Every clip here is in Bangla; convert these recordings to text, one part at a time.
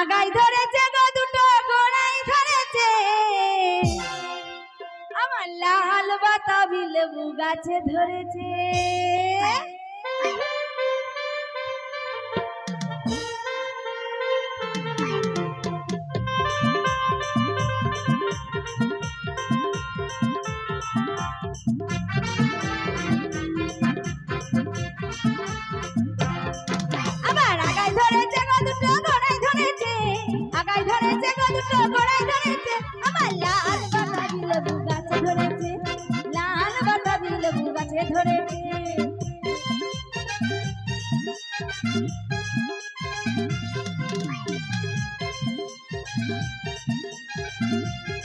আগাই ধরেছে গো দুটো গোড়াই ধরেছে। আমার লাল বাতাবি লেবু গাছে ধরেছে। ধরেছে আমার লাল বাতাবি লেবু গাছে ধরেছে লাল বাতাবি লেবু গাছে ধরেছে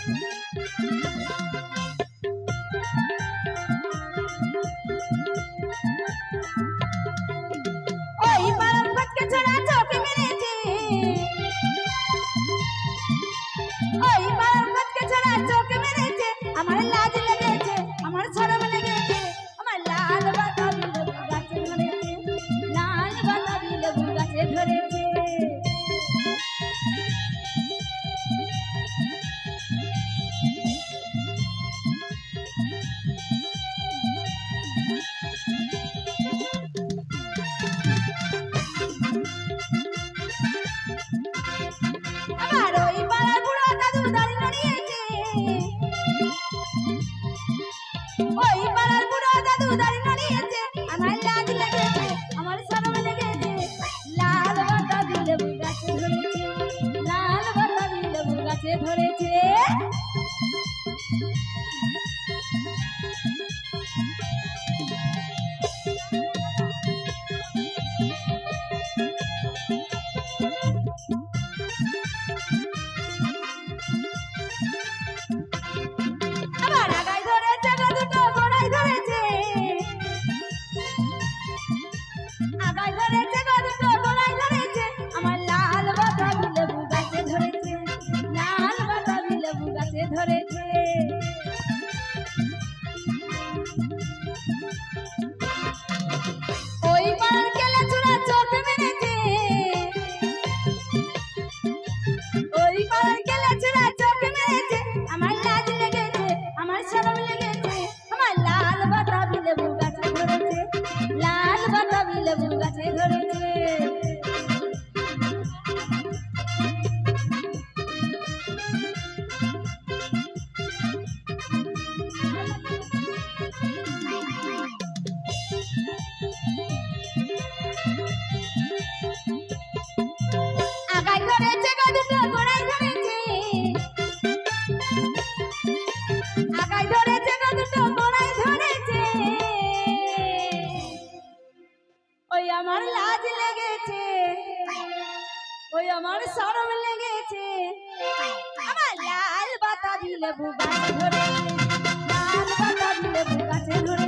Thank you. والے পাড়ার বুড়ো ওই আমার লাজ লেগেছে। ওই আমার সরম লেগেছে। আমার লাল বাতা দিলে বুবা ধরে। লাল বাতা দিলে বুবা ধরে।